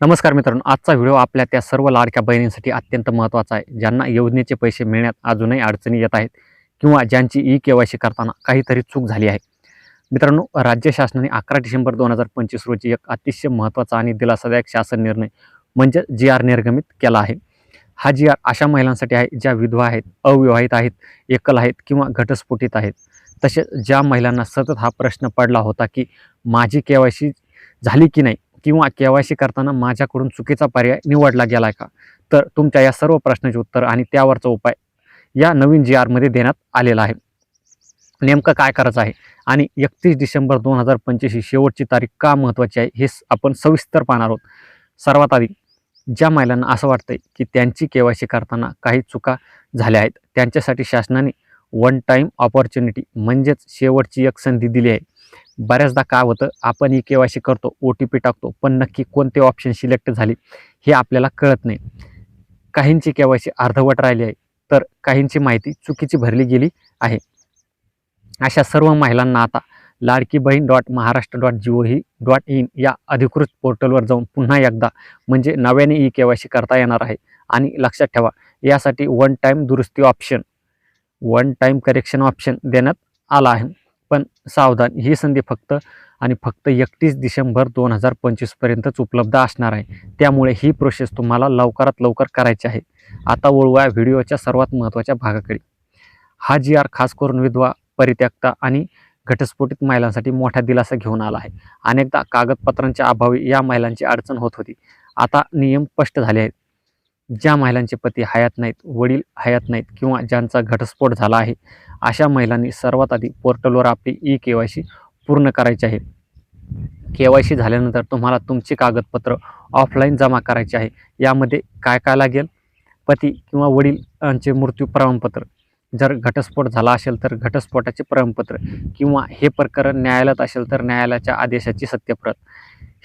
नमस्कार मित्रांनो आजचा व्हिडिओ आपल्या त्या सर्व लाडक्या बहिणींसाठी अत्यंत महत्त्वाचा आहे. ज्यांना योजनेचे पैसे मिळण्यात अजूनही अडचणी येत आहेत किंवा ज्यांची ई के वाय सी करताना काहीतरी चूक झाली आहे. मित्रांनो राज्य शासनाने अकरा डिसेंबर दोन हजार पंचवीस रोजी एक अतिशय महत्त्वाचा आणि दिलासादायक शासन निर्णय म्हणजे जी आर निर्गमित केला आहे. हा जी आर अशा महिलांसाठी आहे ज्या विधवा आहेत अविवाहित आहेत एकल आहेत किंवा घटस्फोटित आहेत. तसेच ज्या महिलांना सतत हा प्रश्न पडला होता की माझी के वाय सी झाली की नाही किंवा के वाय सी करताना माझ्याकडून चुकीचा पर्याय निवडला गेला आहे का? तर तुमच्या या सर्व प्रश्नाचे उत्तर आणि त्यावरचा उपाय या नवीन जी आरमध्ये देण्यात आलेला आहे. नेमकं काय करायचं आहे? आणि एकतीस डिसेंबर दोन हजार पंचवीस ही शेवटची तारीख का महत्त्वाची आहे हे आपण सविस्तर पाहणार आहोत. सर्वात आधी ज्या महिलांना असं वाटतंय की त्यांची के वाय सी करताना काही चुका झाल्या आहेत त्यांच्यासाठी शासनाने वन टाईम ऑपॉर्च्युनिटी म्हणजेच शेवटची एक संधी दिली आहे. बऱ्याचदा काय होतं आपण ही के वाय सी करतो ओ टी पी टाकतो पण नक्की कोणते ऑप्शन सिलेक्ट झाले हे आपल्याला कळत नाही. काहींची के वाय सी अर्धवट राहिली आहे तर काहींची माहिती चुकीची भरली गेली आहे. अशा सर्व महिलांना आता Ladki Bahin dot Maharashtra dot G O V dot in या अधिकृत पोर्टलवर जाऊन पुन्हा एकदा म्हणजे नव्याने ई के वाय सी करता येणार आहे. आणि लक्षात ठेवा यासाठी वन टाईम दुरुस्ती option one time correction option देण्यात आला आहे. पण सावधान. ही संधी फक्त आणि फक्त एकतीस डिसेंबर दोन हजार पंचवीसपर्यंतच उपलब्ध असणार आहे. त्यामुळे ही प्रोसेस तुम्हाला लवकरात लवकर करायची आहे. आता वळूया व्हिडिओच्या सर्वात महत्त्वाच्या भागाकडे. हा जी आर खास करून विधवा परित्यक्ता आणि घटस्फोटित महिलांसाठी मोठा दिलासा घेऊन आला आहे. अनेकदा कागदपत्रांच्या अभावी या महिलांची अडचण होत होती. आता नियम स्पष्ट झाले आहेत. ज्या महिलांचे पती हयात नाहीत वडील हयात नाहीत किंवा ज्यांचा घटस्फोट झाला आहे अशा महिलांनी सर्वात आधी पोर्टलवर आपली ई के वाय सी पूर्ण करायची आहे. के वाय सी झाल्यानंतर तुम्हाला तुमची कागदपत्र ऑफलाईन जमा करायची आहे. यामध्ये काय काय लागेल? पती किंवा वडीलांचे मृत्यू प्रमाणपत्र. जर घटस्फोट झाला असेल तर घटस्फोटाचे प्रमाणपत्र किंवा हे प्रकरण न्यायालयात असेल तर न्यायालयाच्या आदेशाची सत्यप्रत.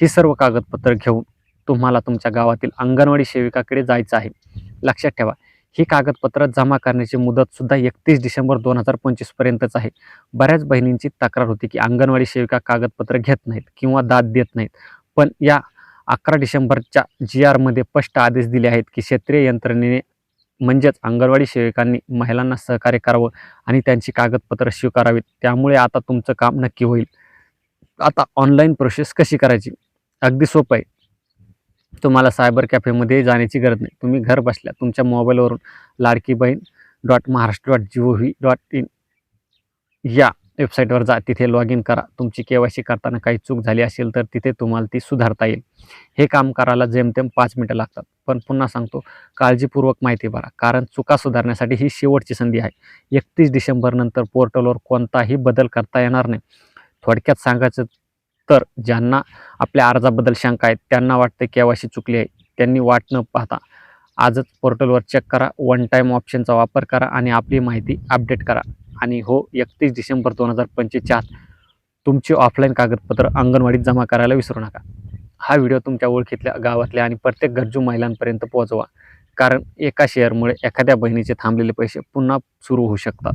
ही सर्व कागदपत्र घेऊन तुम्हाला तुमच्या गावातील अंगणवाडी सेविकाकडे जायचं आहे. लक्षात ठेवा ही कागदपत्र जमा करण्याची मुदतसुद्धा एकतीस डिसेंबर दोन हजार पंचवीसपर्यंतच आहे. बऱ्याच बहिणींची तक्रार होती की अंगणवाडी सेविका कागदपत्र घेत नाहीत किंवा दाद देत नाहीत. पण या अकरा डिसेंबरच्या जी आरमध्ये स्पष्ट आदेश दिले आहेत की क्षेत्रीय यंत्रणेने म्हणजेच अंगणवाडी सेविकांनी महिलांना सहकार्य करावं आणि त्यांची कागदपत्र स्वीकारावीत. त्यामुळे आता तुमचं काम नक्की होईल. आता ऑनलाईन प्रोसेस कशी करायची? अगदी सोपं आहे. तुम्हाला सायबर कॅफेमध्ये जाण्याची गरज नाही. तुम्ही घर बसल्या तुमच्या मोबाईलवरून Ladki Bahin dot Maharashtra dot G O V dot in या वेबसाईटवर जा. तिथे लॉग इन करा. तुमची के वाय सी करताना काही चूक झाली असेल तर तिथे तुम्हाला ती सुधारता येईल. हे काम करायला जेमतेम पाच मिनटं लागतात. पण पुन्हा सांगतो काळजीपूर्वक माहिती भरा. कारण चुका सुधारण्यासाठी ही शेवटची संधी आहे. एकतीस डिसेंबरनंतर पोर्टलवर कोणताही बदल करता येणार नाही. थोडक्यात सांगायचं तर ज्यांना आपल्या अर्जाबद्दल शंका आहेत त्यांना वाटते केवायसी चुकली आहे. त्यांनी वाट न पाहता आजच पोर्टलवर चेक करा वन टाईम ऑप्शनचा वापर करा आणि आपली माहिती अपडेट करा. आणि हो एकतीस डिसेंबर दोन हजार पंचवीसच्या आत तुमची ऑफलाईन कागदपत्र अंगणवाडीत जमा करायला विसरू नका. हा व्हिडिओ तुमच्या ओळखीतल्या गावातल्या आणि प्रत्येक गरजू महिलांपर्यंत पोहोचवा. कारण एका शेअरमुळे एखाद्या बहिणीचे थांबलेले पैसे पुन्हा सुरू होऊ शकतात.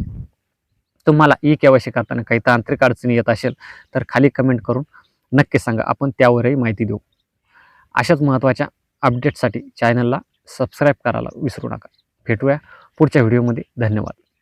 तुम्हाला ई के करताना काही तांत्रिक अडचणी येत असेल तर खाली कमेंट करून नक्की सांगा. आपण त्यावरही माहिती देऊ. अशाच महत्त्वाच्या अपडेटसाठी चॅनलला सबस्क्राईब करायला विसरू नका. भेटूया पुढच्या व्हिडिओमध्ये धन्यवाद.